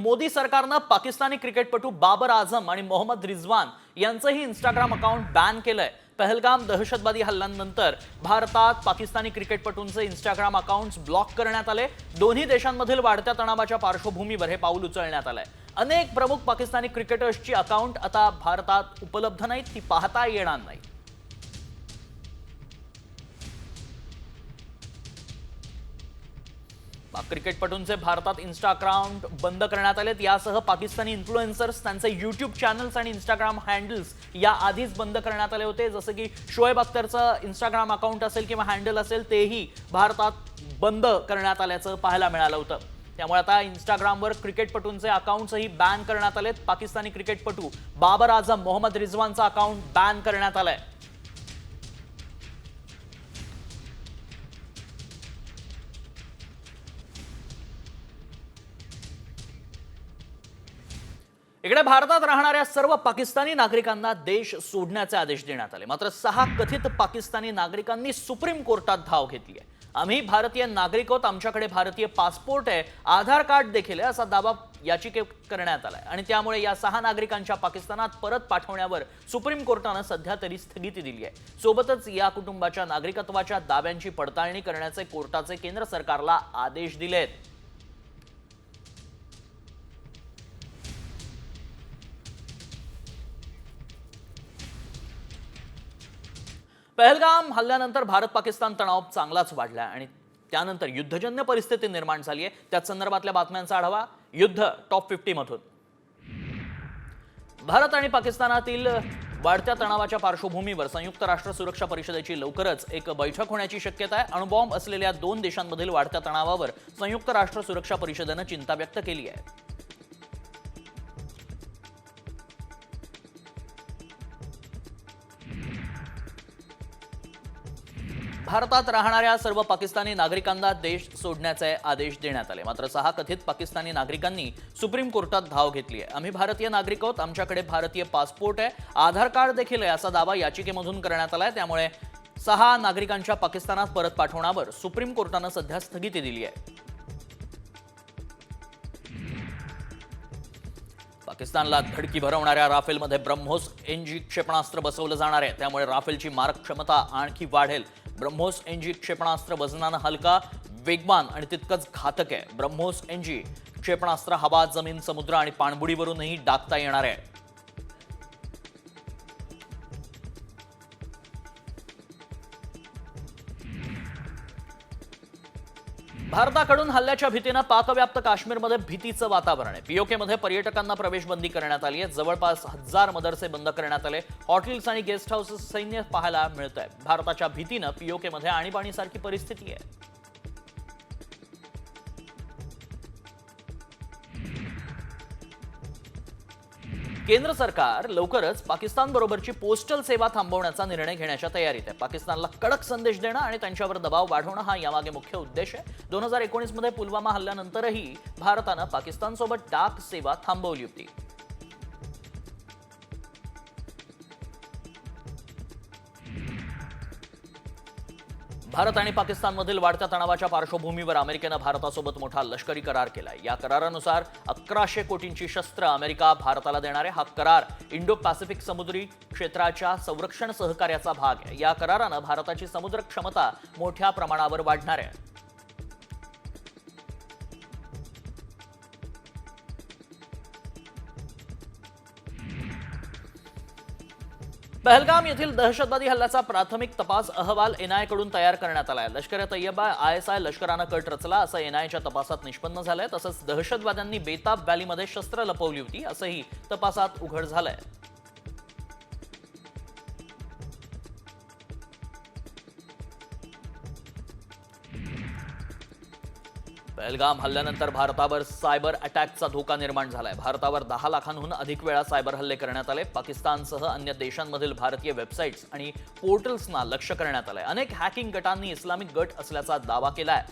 मोदी सरकारनं पाकिस्तानी क्रिकेटपटू बाबर आझम आणि मोहम्मद रिझवान यांचंही इंस्टाग्राम अकाउंट बॅन केलंय. पहलगाम दहशतवादी हल्ल्यानंतर भारतात पाकिस्तानी क्रिकेटपटूंचे इंस्टाग्राम अकाउंट्स ब्लॉक करण्यात आले. दोन्ही देशांमधील वाढत्या तणावाच्या पार्श्वभूमीवर हे पाऊल उचलण्यात आलंय. अनेक प्रमुख पाकिस्तानी क्रिकेटर्सची अकाउंट आता भारतात उपलब्ध नाहीत ती पाहता येणार नाही. क्रिकेटपटूंचे भारतात इन्स्टा अकाउंट बंद करण्यात आलेत. यासह पाकिस्तानी इन्फ्लुएन्सर्स त्यांचे युट्यूब चॅनल्स आणि इंस्टाग्राम हँडल्स या आधीच बंद करण्यात आले होते. जसं की शोएब अख्तरचं इंस्टाग्राम अकाउंट असेल किंवा हँडल असेल तेही भारतात बंद करण्यात आल्याचं पाहायला मिळालं होतं. त्यामुळे आता इंस्टाग्रामवर क्रिकेटपटूंचे अकाउंट्सही बॅन करण्यात आलेत. पाकिस्तानी क्रिकेटपटू बाबर आझम मोहम्मद रिझवानचा अकाउंट बॅन करण्यात आलाय. इकडे भारतात राहणाऱ्या सर्व पाकिस्तानी नागरिकांना देश सोडण्याचे आदेश देण्यात आले. मात्र सहा कथित पाकिस्तानी नागरिकांनी सुप्रीम कोर्टात धाव घेतली आहे. आम्ही भारतीय नागरिक आहोत आमच्याकडे भारतीय पासपोर्ट आहे आधार कार्ड देखील आहे असा दावा याचिके करण्यात आलाय. आणि त्यामुळे या सहा नागरिकांच्या पाकिस्तानात परत पाठवण्यावर सुप्रीम कोर्टानं सध्या तरी स्थगिती दिली आहे. सोबतच या कुटुंबाच्या नागरिकत्वाच्या दाव्यांची पडताळणी करण्याचे कोर्टाचे केंद्र सरकारला आदेश दिलेत. पहलगाम हल्ल्यानंतर भारत पाकिस्तान तणाव चांगलाच वाढला आणि त्यानंतर युद्धजन्य परिस्थिती निर्माण झाली आहे. त्या संदर्भातल्या बातम्यांचा आढावा युद्ध टॉप फिफ्टी मधून. भारत आणि पाकिस्तानातील वाढत्या तणावाच्या पार्श्वभूमीवर संयुक्त राष्ट्र सुरक्षा परिषदेची लवकरच एक बैठक होण्याची शक्यता आहे. अणुबॉम्ब असलेल्या दोन देशांमधील वाढत्या तणावावर संयुक्त राष्ट्र सुरक्षा परिषदेनं चिंता व्यक्त केली आहे. भारतात राहणाऱ्या सर्व पाकिस्तानी नागरिकांना देश सोडण्याचे आदेश देण्यात आले. मात्र सहा कथित पाकिस्तानी नागरिकांनी सुप्रीम कोर्टात धाव घेतली आहे. आम्ही भारतीय नागरिक आहोत. आमच्याकडे भारतीय पासपोर्ट आहे. आधार कार्ड देखील आहे असा दावा याचिकेमधून करण्यात आलाय त्यामुळे सहा नागरिकांच्या पाकिस्तानात परत पाठवण्यावर सुप्रीम कोर्टानं सध्या स्थगिती दिली आहे. पाकिस्तानला धडकी भरवणाऱ्या राफेलमध्ये ब्रह्मोस एनजी क्षेपणास्त्र बसवलं जाणार आहे. त्यामुळे राफेलची मारक क्षमता आणखी वाढेल. ब्रह्मोस एनजी क्षेपणास्त्र वजनानं हलका वेगवान आणि तितकंच घातक आहे. ब्रह्मोस एनजी क्षेपणास्त्र हवा जमीन समुद्र आणि पाणबुडीवरूनही डागता येणार आहे. भारताकडून हल्ल्याच्या भीतीनं पाकव्याप्त काश्मीरमध्ये भीतीचं वातावरण आहे. पीओकेमध्ये पर्यटकांना प्रवेश बंदी करण्यात आली आहे. जवळपास हजार मदरसे बंद करण्यात आले. हॉटेल्स आणि गेस्ट हाऊसेस सैन्य पाहायला मिळत आहे भारताच्या भीतीनं पीओकेमध्ये आणीबाणीसारखी परिस्थिती आहे. केंद्र सरकार लवकरच पाकिस्तान बरोबरची पोस्टल सेवा थांबवण्याचा निर्णय घेण्याच्या तयारीत आहे. पाकिस्तानला कडक संदेश देणं आणि त्यांच्यावर दबाव वाढवणं हा यामागे मुख्य उद्देश आहे. दोन हजार एकोणीसमध्ये पुलवामा हल्ल्यानंतरही भारतानं पाकिस्तानसोबत डाक सेवा थांबवली होती. भारत आणि पाकिस्तानमधील वाढत्या तणावाच्या पार्श्वभूमीवर अमेरिकेनं भारतासोबत मोठा लष्करी करार केलाय. या करारानुसार अकराशे कोटींची शस्त्र अमेरिका भारताला देणारे. हा करार इंडो पॅसिफिक समुद्री क्षेत्राच्या संरक्षण सहकार्याचा भाग आहे. या करारानं भारताची समुद्र क्षमता मोठ्या प्रमाणावर वाढणार आहे. पहलगाम येथील दहशतवादी हल्ल्याचा प्राथमिक तपास अहवाल एनआयकडून तयार करण्यात आलाय. Lashkar Taiba I S I लष्करानं कट रचला असं एनआयच्या तपासात निष्पन्न झालंय. तसंच दहशतवाद्यांनी बेताब व्हॅलीमध्ये शस्त्र लपवली होती असंही तपासात उघड झालंय. पहलगाम हल्ल्यानंतर भारतावर सायबर अटॅकचा धोका निर्माण झालाय. भारतावर दहा लाखांहून अधिक वेळा सायबर हल्ले करण्यात आले. पाकिस्तानसह अन्य देशांमधील भारतीय वेबसाईट्स आणि पोर्टल्सना लक्ष करण्यात आलंय. अनेक हॅकिंग गटांनी इस्लामिक गट असल्याचा दावा केलाय.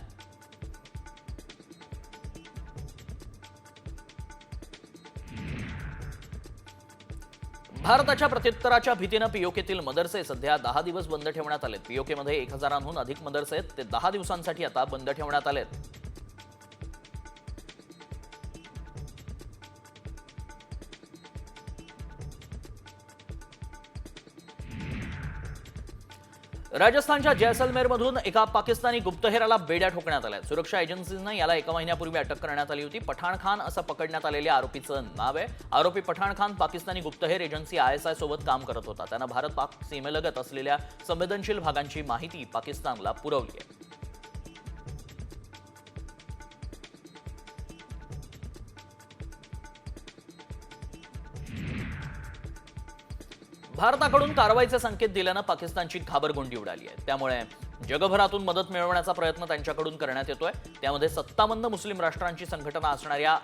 भारताच्या प्रत्युत्तराच्या भीतीनं पीओकेतील मदरसे सध्या दहा दिवस बंद ठेवण्यात आलेत. पीओकेमध्ये एक हजारांहून अधिक मदरसे आहेत. ते दहा दिवसांसाठी आता बंद ठेवण्यात आलेत. राजस्थानच्या जैसलमेरमधून एका पाकिस्तानी गुप्तहेराला बेड्या ठोकण्यात आल्या. सुरक्षा एजन्सीनं याला एका महिन्यापूर्वी अटक करण्यात आली होती. पठाण खान असं पकडण्यात आलेल्या आरोपीचं नाव आहे. आरोपी पठाण खान पाकिस्तानी गुप्तहेर एजन्सी आय एस आय सोबत काम करत होता. त्यानं भारत पाक सीमेलगत असलेल्या संवेदनशील भागांची माहिती पाकिस्तानला पुरवली आहे. भारताकडून कारवाईचे संकेत दिल्यानं पाकिस्तानची घाबरगुंडी उडाली आहे. त्यामुळे जगभरातून मदत मिळवण्याचा प्रयत्न त्यांच्याकडून करण्यात येतोय. त्यामध्ये सत्तावन्न मुस्लिम राष्ट्रांची संघटना असणाऱ्या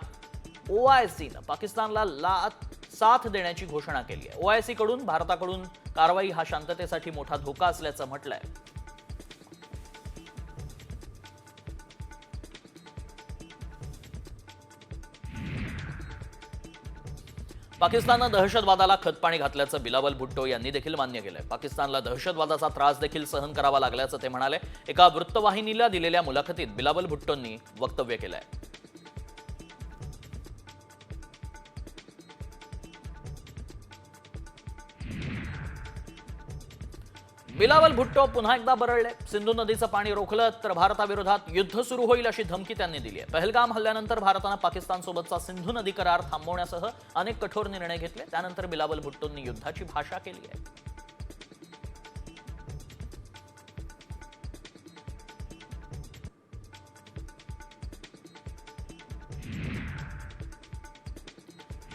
ओआयसीनं पाकिस्तानला लात साथ देण्याची घोषणा केली आहे. ओआयसी कडून भारताकडून कारवाई हा शांततेसाठी मोठा धोका असल्याचं म्हटलंय. पाकिस्ताननं दहशतवादाला खतपाणी घातल्याचं बिलावल भुट्टो यांनी देखील मान्य केलंय. पाकिस्तानला दहशतवादाचा त्रास देखील सहन करावा लागल्याचं ते म्हणाले. एका वृत्तवाहिनीला दिलेल्या मुलाखतीत बिलावल भुट्टोंनी वक्तव्य केलंय. बिलावल भुट्टो पुन्हा एकदा बरळले. सिंधू नदीचं पाणी रोखलं तर भारताविरोधात युद्ध सुरू होईल अशी धमकी त्यांनी दिली आहे. पहलगाम हल्ल्यानंतर भारतानं पाकिस्तानसोबतचा सिंधू नदी करार थांबवण्यासह अनेक कठोर निर्णय घेतले. त्यानंतर बिलावल भुट्टोंनी युद्धाची भाषा केली आहे.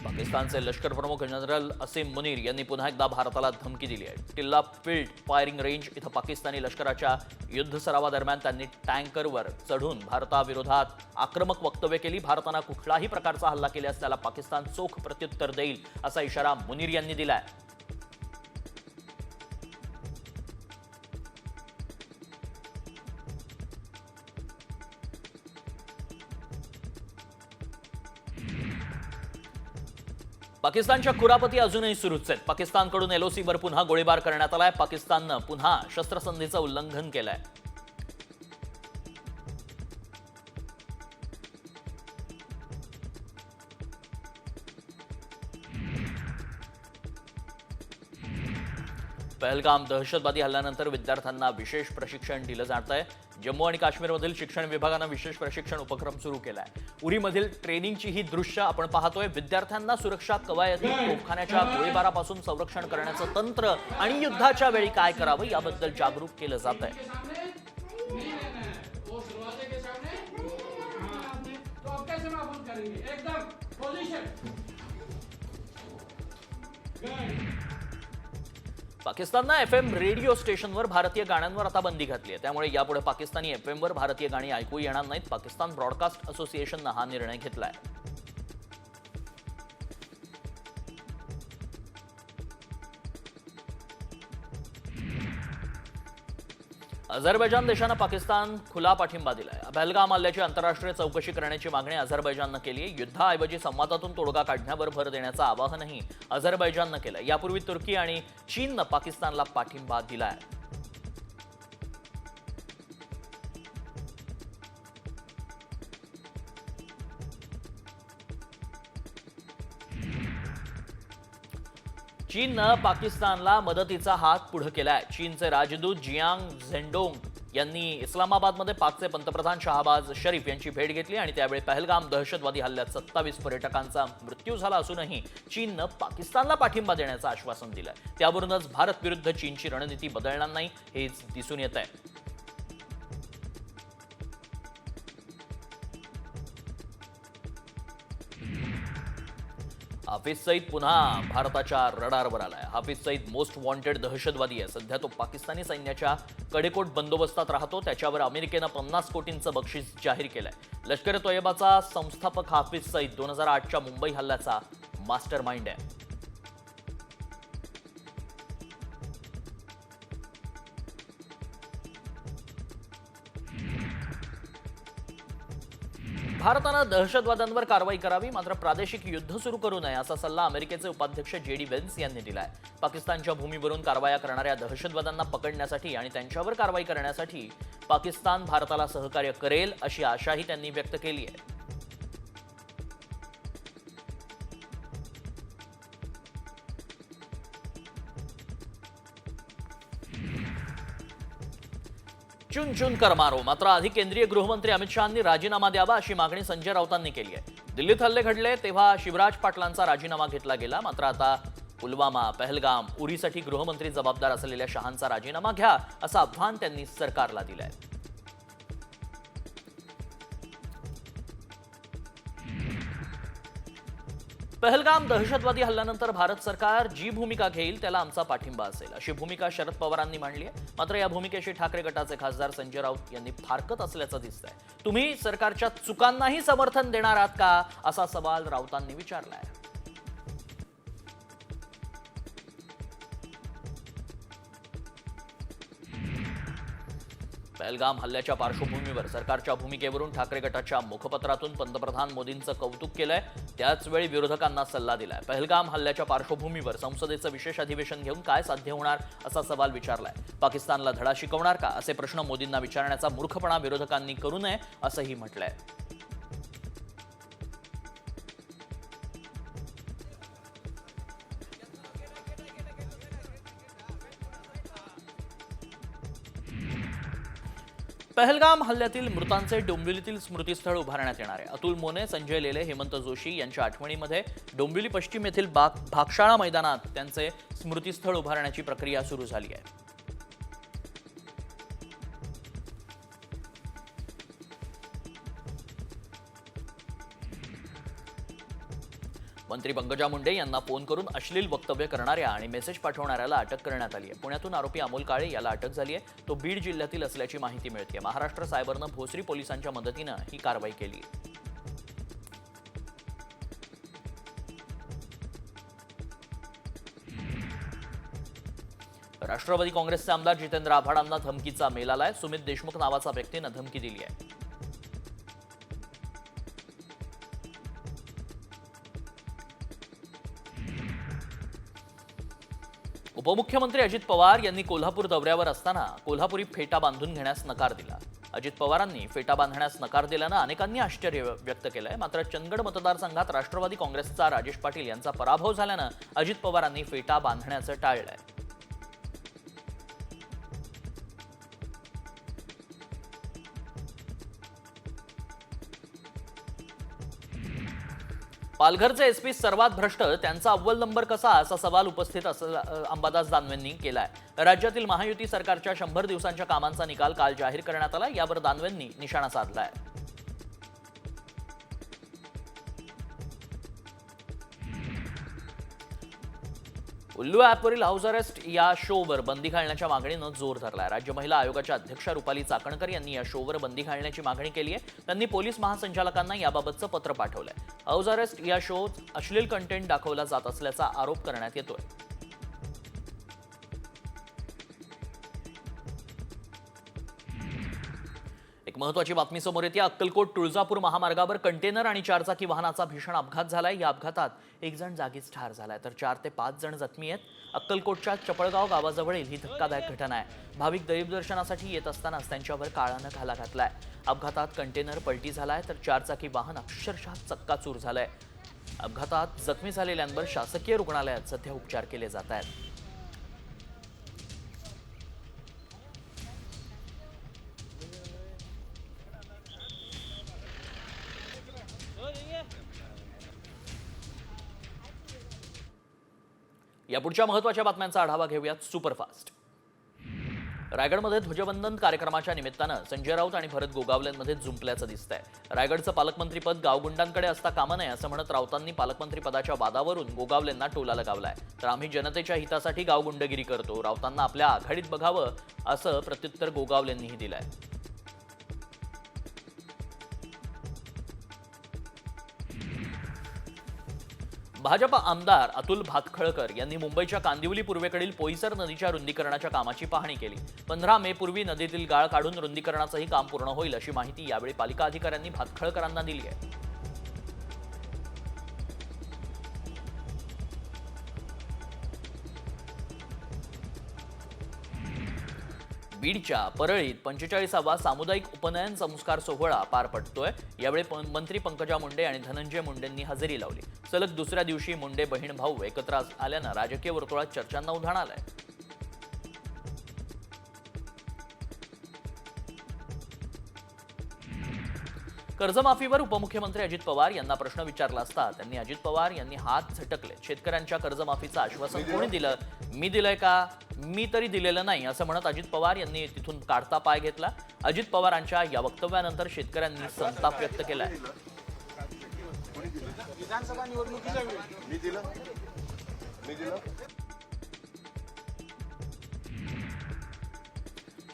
पाकिस्तानचे लष्कर प्रमुख जनरल असीम मुनीर यांनी पुन्हा एकदा भारताला धमकी दिली आहे. टिल्ला फिल्ड फायरिंग रेंज इथं पाकिस्तानी लष्कराच्या युद्ध सरावादरम्यान त्यांनी टँकरवर चढून भारताविरोधात आक्रमक वक्तव्य केली. भारतानं कुठलाही प्रकारचा हल्ला केल्यास त्याला पाकिस्तान चोख प्रत्युत्तर देईल असा इशारा मुनीर यांनी दिलाय. पाकिस्तानच्या खुरापती अजूनही सुरूच आहेत. पाकिस्तानकडून एलओसीवर पुन्हा गोळीबार करण्यात आलाय. पाकिस्ताननं पुन्हा शस्त्रसंधीचं उल्लंघन केलंय. पहलगाम दहशतवादी हल्ल्यानंतर विद्यार्थ्यांना विशेष प्रशिक्षण दिलं जात आहे जम्मू आणि काश्मीरमधील शिक्षण विभागानं विशेष प्रशिक्षण उपक्रम सुरू केला आहे उरीमधील ट्रेनिंगची ही दृश्य आपण पाहतोय. विद्यार्थ्यांना सुरक्षा कवायती तोफखान्याच्या गोळीबारापासून संरक्षण करण्याचं तंत्र आणि युद्धाच्या वेळी काय करावं याबद्दल जागरूक केलं जात आहे एकदम. पोजीशन पाकिस्ताननं एफ एम रेडिओ स्टेशनवर भारतीय गाण्यांवर आता बंदी घातली आहे. त्यामुळे यापुढे पाकिस्तानी एफ एमवर भारतीय गाणी ऐकू येणार नाहीत. पाकिस्तान ब्रॉडकास्ट असोसिएशननं हा निर्णय घेतलाय. अझरबैजान देशानं पाकिस्तान खुला पाठिंबा दिलाय. पहलगाम हल्ल्याची आंतरराष्ट्रीय चौकशी करण्याची मागणी अझरबैजाननं केली आहे युद्धाऐवजी संवादातून तोडगा काढण्यावर भर देण्याचं आवाहनही अझरबैजाननं केलं यापूर्वी तुर्की आणि चीननं पाकिस्तानला पाठिंबा दिलाय. चीननं पाकिस्तानला मदतीचा हात पुढे केलाय. चीनचे राजदूत जियांग झेंडोंग यांनी इस्लामाबादमध्ये पाकचे पंतप्रधान शहाबाज शरीफ यांची भेट घेतली आणि त्यावेळी पहलगाम दहशतवादी हल्ल्यात सत्तावीस पर्यटकांचा मृत्यू झाला असूनही चीननं पाकिस्तानला पाठिंबा देण्याचं आश्वासन दिलंय. त्यावरूनच भारत विरुद्ध चीनची रणनीती बदलणार नाही हेच दिसून येत आहे हाफिज सईद पुन्हा भारताच्या रडारवर आलाय. हाफिज सईद मोस्ट वॉन्टेड दहशतवादी आहे. सध्या तो पाकिस्तानी सैन्याच्या कडेकोट बंदोबस्तात राहतो. त्याच्यावर अमेरिकेनं पन्नास कोटींचं बक्षीस जाहीर केलंय. लष्कर तोयबाचा संस्थापक हाफिज सईद दोन हजार आठच्या मुंबई हल्ल्याचा मास्टर माइंड आहे. भारतानं दहशतवाद्यांवर कारवाई करावी मात्र प्रादेशिक युद्ध सुरू करू नये असा सल्ला अमेरिकेचे उपाध्यक्ष जे डी वेन्स यांनी दिलाय. पाकिस्तानच्या भूमीवरून कारवाया करणाऱ्या दहशतवाद्यांना पकडण्यासाठी आणि त्यांच्यावर कारवाई करण्यासाठी पाकिस्तान भारताला सहकार्य करेल अशी आशाही त्यांनी व्यक्त केली आहे. चुन चुन कर मारो. मात्र आधी केंद्रीय गृहमंत्री अमित शहांनी राजीनामा द्यावा अशी मागणी संजय राऊतांनी केली आहे. दिल्लीत हल्ले घडले तेव्हा शिवराज पाटलांचा राजीनामा घेतला गेला. मात्र आता पुलवामा पहलगाम उरीसाठी गृहमंत्री जबाबदार असलेल्या शहांचा राजीनामा घ्या असं आव्हान त्यांनी सरकारला दिलं आहे पहलगाम दहशतवादी हल्ल्यानंतर भारत सरकार जी भूमिका घेईल त्याला आमचा पाठिंबा असेल. अशी भूमिका शरद पवारांनी मांडली आहे. मात्र या भूमिकेशी ठाकरे गटाचे खासदार संजय राऊत यांनी फारकत असल्याचं दिसतंय. तुम्ही सरकारच्या चुकांनाही समर्थन देणार आहात का? असा सवाल राऊतांनी विचारलाय. पहलगाम हल्ल्याच्या पार्श्वभूमीवर सरकारच्या भूमिकेवरून ठाकरे गटाच्या मुखपत्रातून पंतप्रधान मोदींचं कौतुक केलंय. त्याचवेळी विरोधकांना सल्ला दिलाय. पहलगाम हल्ल्याच्या पार्श्वभूमीवर संसदेचं विशेष अधिवेशन घेऊन काय साध्य होणार असा सवाल विचारलाय. पाकिस्तानला धडा शिकवणार का? असे प्रश्न मोदींना विचारण्याचा मूर्खपणा विरोधकांनी करू नये असंही म्हटलंय. पहलगाम हल्ल्यातील मृतांचे डोंबिवलीतील स्मृतीस्थळ उभारण्यात येणार आहे. अतुल मोने संजय लेले हेमंत जोशी यांच्या आठवणीमध्ये डोंबिवली पश्चिम येथील बाग भागशाळा मैदानात त्यांचे स्मृतीस्थळ उभारण्याची प्रक्रिया सुरू झाली आहे. मंत्री पंकजा मुंडे यांना फोन करून अश्लील वक्तव्य करणाऱ्या आणि मेसेज पाठवणाऱ्याला अटक करण्यात आली आहे. पुण्यातून आरोपी अमोल काळे याला अटक झाली आहे. तो बीड जिल्ह्यातील असल्याची माहिती मिळते. महाराष्ट्र सायबरनं भोसरी पोलिसांच्या मदतीनं ही कारवाई केली राष्ट्रवादी काँग्रेसचे आमदार जितेंद्र आव्हाडांना धमकीचा मेल आलाय. सुमित देशमुख नावाचा व्यक्तीनं धमकी दिली आहे. उपमुख्यमंत्री अजित पवार यांनी कोल्हापूर दौऱ्यावर असताना कोल्हापुरी फेटा बांधून घेण्यास नकार दिला. अजित पवारांनी फेटा बांधण्यास नकार दिल्यानं अनेकांनी आश्चर्य व्यक्त केलंय. मात्र चंदगड मतदारसंघात राष्ट्रवादी काँग्रेसचा राजेश पाटील यांचा पराभव झाल्यानं अजित पवारांनी फेटा बांधण्याचं टाळलंय. पालघरचे एसपी सर्वात भ्रष्ट त्यांचा अव्वल नंबर कसा? असा सवाल उपस्थित असलेला अंबादास दानवेंनी केलाय. राज्यातील महायुती सरकारच्या शंभर दिवसांच्या कामांचा निकाल काल जाहीर करण्यात आला. यावर दानवेंनी निशाणा साधलाय. उल्लू ॲपवरील हाऊस अरेस्ट या शोवर बंदी घालण्याच्या मागणीनं जोर धरलाय. राज्य महिला आयोगाच्या अध्यक्षा रुपाली चाकणकर यांनी या शोवर बंदी घालण्याची मागणी केली आहे. त्यांनी पोलीस महासंचालकांना याबाबतचं पत्र पाठवलंय. हाऊस अरेस्ट या शो अश्लील कंटेंट दाखवला जात असल्याचा आरोप करण्यात येतोय. महत्वाची बातमी समोर येते. अक्कलकोट तुळजापूर महामार्गावर कंटेनर आणि चारचाकी वाहनाचा भीषण अपघात झालाय. या अपघातात एक जण जागीच ठार झालाय. तर चार ते पाच जण जखमी आहेत. अक्कलकोटच्या चपळगाव गावाजवळील ही धक्कादायक घटना आहे. भाविक दैवदर्शनासाठी येत असतानाच त्यांच्यावर काळानं घाला घातलाय. अपघातात कंटेनर पलटी झालाय तर चारचाकी वाहन अक्षरशः चक्काचूर झालंय. अपघातात जखमी झालेल्यांवर शासकीय रुग्णालयात सध्या उपचार केले जात आहेत. या पुढच्या महत्त्वाच्या बातम्यांचा आढावा घेऊयात सुपरफास्ट. रायगडमध्ये ध्वजवंदन कार्यक्रमाच्या निमित्तानं संजय राऊत आणि भरत गोगावलेंमध्ये जुंपल्याचं दिसतंय. रायगडचं पालकमंत्रीपद गावगुंडांकडे असता कामा नये असं म्हणत राऊतांनी पालकमंत्रीपदाच्या वादावरून गोगावलेंना टोला लगावलाय. तर आम्ही जनतेच्या हितासाठी गावगुंडगिरी करतो. राऊतांना आपल्या आघाडीत बघावं असं प्रत्युत्तर गोगावलेंनीही दिलंय. भाजप आमदार अतुल भातखळकर यांनी मुंबईच्या कांदिवली पूर्वेकडील पोईसर नदीच्या रुंदीकरणाच्या कामाची पाहणी केली. पंधरा मे पूर्वी नदीतील गाळ काढून रुंदीकरणाचंही काम पूर्ण होईल अशी माहिती यावेळी पालिका अधिकाऱ्यांनी भातखळकरांना दिली आहे. बीडच्या परळीत पंचेचाळीसावा सामुदायिक उपनयन संस्कार सोहळा पार पडतोय. यावेळी मंत्री पंकजा मुंडे आणि धनंजय मुंडेंनी हजेरी लावली. सलग दुसऱ्या दिवशी मुंडे बहीण भाऊ एकत्र आल्यानं राजकीय वर्तुळात चर्चांना उधाण आलंय. कर्जमाफीवर उपमुख्यमंत्री अजित पवार यांना प्रश्न विचारला असता त्यांनी अजित पवार यांनी हात झटकले. शेतकऱ्यांच्या कर्जमाफीचं आश्वासन कोणी दिलं? मी दिलंय का? मी तरी दिलेलं नाही असं म्हणत अजित पवार यांनी तिथून काढता पाय घेतला. अजित पवारांच्या या वक्तव्यानंतर शेतकऱ्यांनी संताप व्यक्त केलाय. विधानसभा निवडणुकीच्या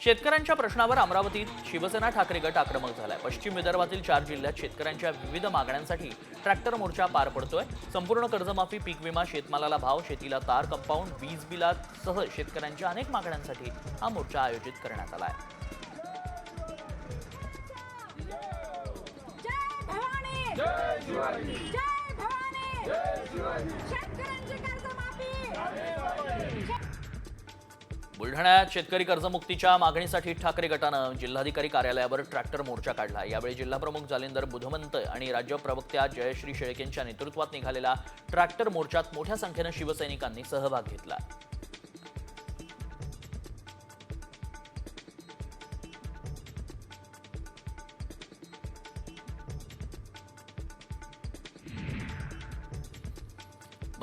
शेतकऱ्यांच्या प्रश्नावर अमरावतीत शिवसेना ठाकरे गट आक्रमक झालाय. पश्चिम विदर्भातील चार जिल्ह्यात शेतकऱ्यांच्या विविध मागण्यांसाठी ट्रॅक्टर मोर्चा पार पडतोय. संपूर्ण कर्जमाफी पीक विमा शेतमालाला भाव शेतीला तार कंपाऊंड वीज बिलासह शेतकऱ्यांच्या अनेक मागण्यांसाठी हा मोर्चा आयोजित करण्यात आला आहे जय जय जय जय शिवाजी! शेतकऱ्यांची कर्जमाफी! बुलढाण्यात शेतकरी कर्जमुक्तीच्या मागणीसाठी ठाकरे गटानं जिल्हाधिकारी कार्यालयावर ट्रॅक्टर मोर्चा काढला. यावेळी जिल्हाप्रमुख जालिंदर बुधवंत आणि राज्य प्रवक्त्या जयश्री शेळकेंच्या नेतृत्वात निघालेल्या ट्रॅक्टर मोर्चात मोठ्या संख्येनं शिवसैनिकांनी सहभाग घेतला.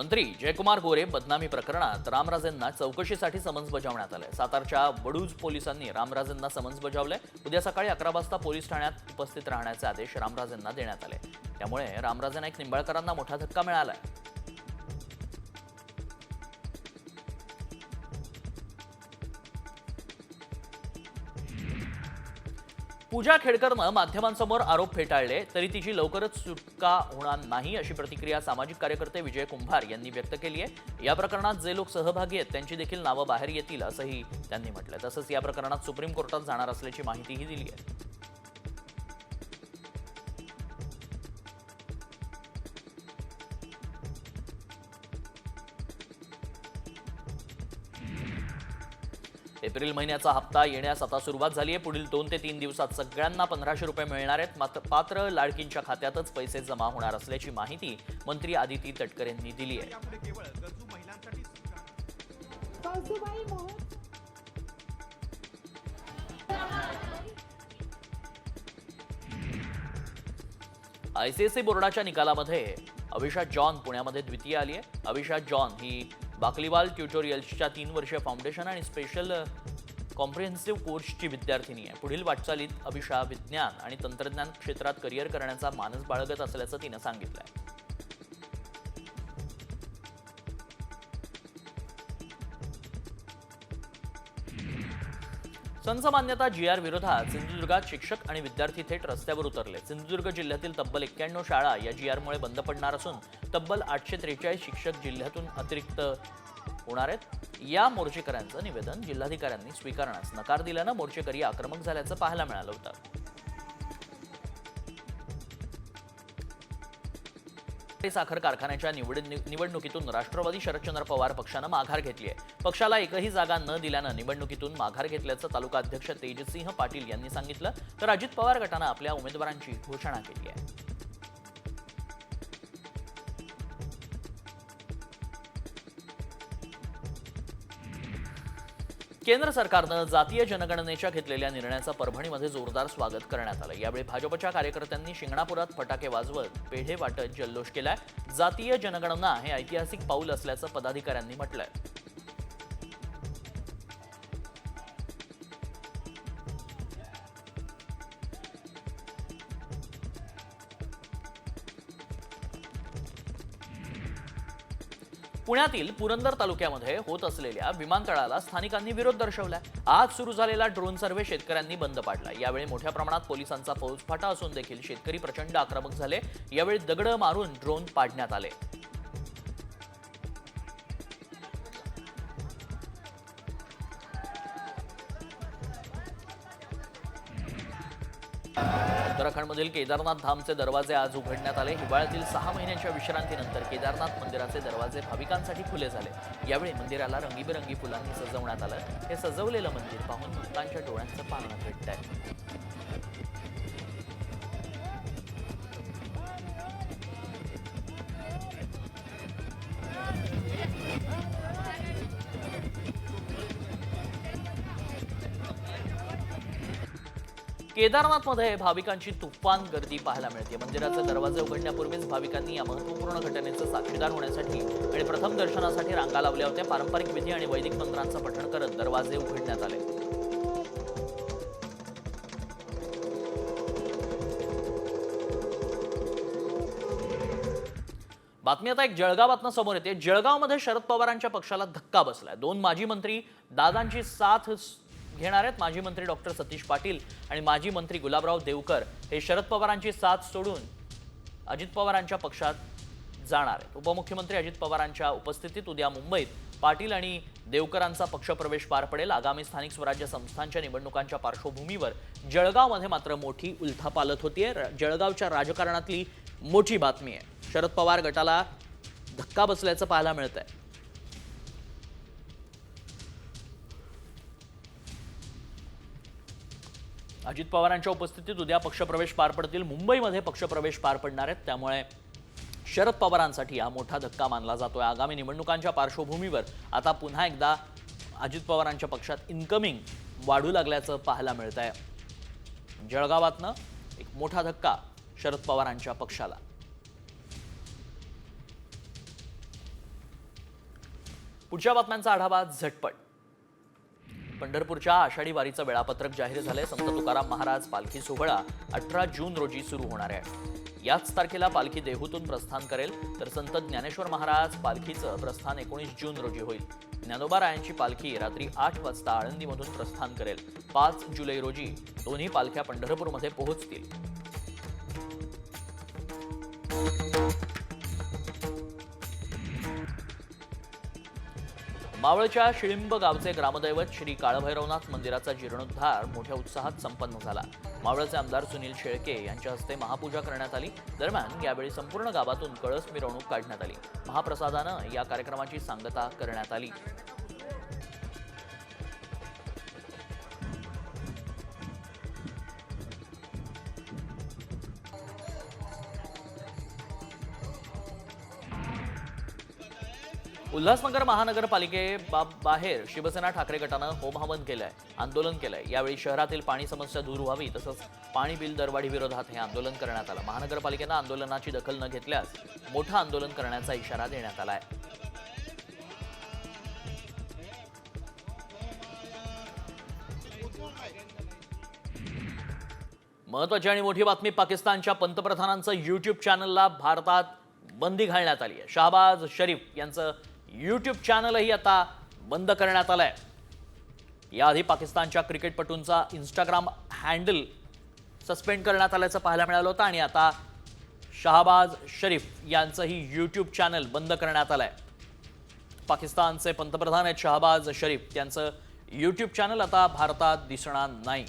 मंत्री जयकुमार गोरे बदनामी प्रकरणात रामराजेंना चौकशीसाठी समन्स बजावण्यात आलंय. सातारच्या वडूज पोलिसांनी रामराजेंना समन्स बजावलंय. उद्या सकाळी अकरा वाजता पोलीस ठाण्यात उपस्थित राहण्याचे आदेश रामराजेंना देण्यात आले. त्यामुळे रामराजे नाईक निंबाळकरांना मोठा धक्का मिळालाय. पूजा खेडकरनं माध्यमांसमोर आरोप फेटाळले तरी तिची लवकरच सुटका होणार नाही अशी प्रतिक्रिया सामाजिक कार्यकर्ते विजय कुंभार यांनी व्यक्त केली आहे. या प्रकरणात जे लोक सहभागी आहेत त्यांची देखील नावं बाहेर येतील असंही त्यांनी म्हटलंय. तसंच या प्रकरणात सुप्रीम कोर्टात जाणार असल्याची माहितीही दिली आहे. एप्रिल महिन्याचा हप्ता येण्यास आता सुरुवात झाली आहे. पुढील दोन ते तीन दिवसात सगळ्यांना पंधराशे रुपये मिळणार आहेत. मात्र पात्र लाडकींच्या खात्यातच पैसे जमा होणार असल्याची माहिती मंत्री आदिती तटकर यांनी दिली आहे. आयसीएसई बोर्डाच्या निकालामध्ये अविशा जॉन पुण्यामध्ये द्वितीय आली आहे. अविशा जॉन ही बाकलीवाल ट्युटोरियल्सच्या तीन वर्षीय फाउंडेशन आणि स्पेशल कॉम्प्रिहेन्सिव्ह कोर्सची विद्यार्थिनी आहे. पुढील वाटचालीत अभिषा विज्ञान आणि तंत्रज्ञान क्षेत्रात करिअर करण्याचा मानस बाळगत असल्याचं तिनं सांगितलंय. संच मान्यता जी आर विरोधात सिंधुदुर्गात शिक्षक आणि विद्यार्थी थेट रस्त्यावर उतरले. सिंधुदुर्ग जिल्ह्यातील तब्बल एक्क्याण्णव शाळा या जी आरमुळे बंद पडणार असून तब्बल आठशे त्रेचाळीस शिक्षक जिल्ह्यातून अतिरिक्त होणार आहेत. या मोर्चेकऱ्यांचं निवेदन जिल्हाधिकाऱ्यांनी स्वीकारण्यास नकार दिल्यानं मोर्चेकरी आक्रमक झाल्याचं पाहायला मिळालं होतं. साखर कारखान्याच्या निवड निवडणुकीतून राष्ट्रवादी शरदचंद्र पवार पक्षानं माघार घेतली आहे. पक्षाला एकही जागा न दिल्यानं निवडणुकीतून माघार घेतल्याचं तालुका अध्यक्ष तेजसिंह पाटील यांनी सांगितलं तर अजित पवार गटानं आपल्या उमेदवारांची घोषणा केली आहे. केंद्र सरकारनं जातीय जनगणनेच्या घेतलेल्या निर्णयाचं परभणीमध्ये जोरदार स्वागत करण्यात आलं. यावेळी भाजपच्या कार्यकर्त्यांनी शिंगणापुरात फटाके वाजवत पेढे वाटत जल्लोष केलाय. जातीय जनगणना हे ऐतिहासिक पाऊल असल्याचं पदाधिकाऱ्यांनी म्हटलंय. पुण्यातील पुरंदर तालुक्यामध्ये होत असलेल्या विमानतळाला स्थानिकांनी विरोध दर्शवलाय. आज सुरू झालेला ड्रोन सर्व्हे शेतकऱ्यांनी बंद पाडला यावेळी मोठ्या प्रमाणात पोलिसांचा फौजफाटा असून देखील शेतकरी प्रचंड आक्रमक झाले. यावेळी दगड मारून ड्रोन पाडण्यात आले. उत्तराखंडमधील केदारनाथ धामचे दरवाजे आज उघडण्यात आले. हिवाळ्यातील सहा महिन्यांच्या विश्रांतीनंतर केदारनाथ मंदिराचे दरवाजे भाविकांसाठी खुले झाले. यावेळी मंदिराला रंगीबेरंगी फुलांनी सजवण्यात आलं. हे सजवलेलं मंदिर पाहून भक्तांच्या डोळ्यांचं पालन भेटत आहे. केदारनाथमध्ये भाविकांची तुफान गर्दी पाहायला मिळते. मंदिराचे दरवाजे उघडण्यापूर्वीच भाविकांनी या महत्त्वपूर्ण घटनेचं साक्षीदार होण्यासाठी आणि प्रथम दर्शनासाठी रांगा लावल्या होत्या. पारंपरिक विधी आणि वैदिक मंत्रांचं पठण करत दरवाजे उघडण्यात आले. बातमी आता एक जळगावातनं समोर येते. जळगावमध्ये शरद पवारांच्या पक्षाला धक्का बसलाय. दोन माजी मंत्री दादांची साथ घेणार आहेत माजी मंत्री डॉक्टर सतीश पाटील आणि माजी मंत्री गुलाबराव देवकर हे शरद पवारांची साथ सोडून अजित पवारांच्या पक्षात जाणार आहेत. उपमुख्यमंत्री अजित पवारांच्या उपस्थितीत उद्या मुंबईत पाटील आणि देवकरांचा पक्षप्रवेश पार पडेल. आगामी स्थानिक स्वराज्य संस्थांच्या निवडणुकांच्या पार्श्वभूमीवर जळगावमध्ये मात्र मोठी उलथापालत होतीये. आहे जळगावच्या राजकारणातली मोठी बातमी आहे. शरद पवार गटाला धक्का बसल्याचं पाहायला मिळत आहे अजित पवारांच्या उपस्थितीत उद्या पक्षप्रवेश पार पडतील. मुंबईमध्ये पक्षप्रवेश पार पडणार आहेत. त्यामुळे शरद पवारांसाठी हा मोठा धक्का मानला जातोय. आगामी निवडणुकांच्या पार्श्वभूमीवर आता पुन्हा एकदा अजित पवारांच्या पक्षात इन्कमिंग वाढू लागल्याचं पाहायला मिळत आहे जळगावातनं एक मोठा धक्का शरद पवारांच्या पक्षाला. पुढच्या बातम्यांचा आढावा झटपट. पंढरपूरच्या आषाढी वारीचं वेळापत्रक जाहीर झालंय. संत तुकाराम महाराज पालखी सोहळा अठरा जून रोजी सुरू होणार आहे. याच तारखेला पालखी देहूतून प्रस्थान करेल. तर संत ज्ञानेश्वर महाराज पालखीचं प्रस्थान एकोणीस जून रोजी होईल. ज्ञानोबा रायांची पालखी रात्री आठ वाजता आळंदीमधून प्रस्थान करेल. पाच जुलै रोजी दोन्ही पालख्या पंढरपूरमध्ये पोहोचतील. मावळच्या शिळिंब गावचे ग्रामदैवत श्री काळभैरवनाथ मंदिराचा जीर्णोद्धार मोठ्या उत्साहात संपन्न झाला. मावळचे आमदार सुनील शेळके यांच्या हस्ते महापूजा करण्यात आली. दरम्यान यावेळी संपूर्ण गावातून कळस मिरवणूक काढण्यात आली. महाप्रसादानं या कार्यक्रमाची सांगता करण्यात आली. उल्हासनगर महानगरपालिके बा बाहेर शिवसेना ठाकरे गटानं होमहवन केलंय आंदोलन केलंय. यावेळी शहरातील पाणी समस्या दूर व्हावी तसंच पाणी बिल दरवाढी विरोधात हे आंदोलन करण्यात आलं. महानगरपालिकेनं आंदोलनाची दखल न घेतल्यास मोठं आंदोलन करण्याचा इशारा देण्यात आलाय. महत्वाची आणि मोठी बातमी पाकिस्तानच्या पंतप्रधानांचं यूट्यूब चॅनलला भारतात बंदी घालण्यात आली आहे शहबाज शरीफ यांचं यूट्यूब चॅनलही आता बंद करण्यात आलं आहे याआधी पाकिस्तानच्या क्रिकेटपटूंचा इंस्टाग्राम हँडल सस्पेंड करण्यात आल्याचं पाहायला मिळालं होतं आणि आता शहाबाज शरीफ यांचंही यूट्यूब चॅनल बंद करण्यात आलं आहे पाकिस्तानचे पंतप्रधान आहेत शहाबाज शरीफ. त्यांचं यूट्यूब चॅनल आता भारतात दिसणार नाही.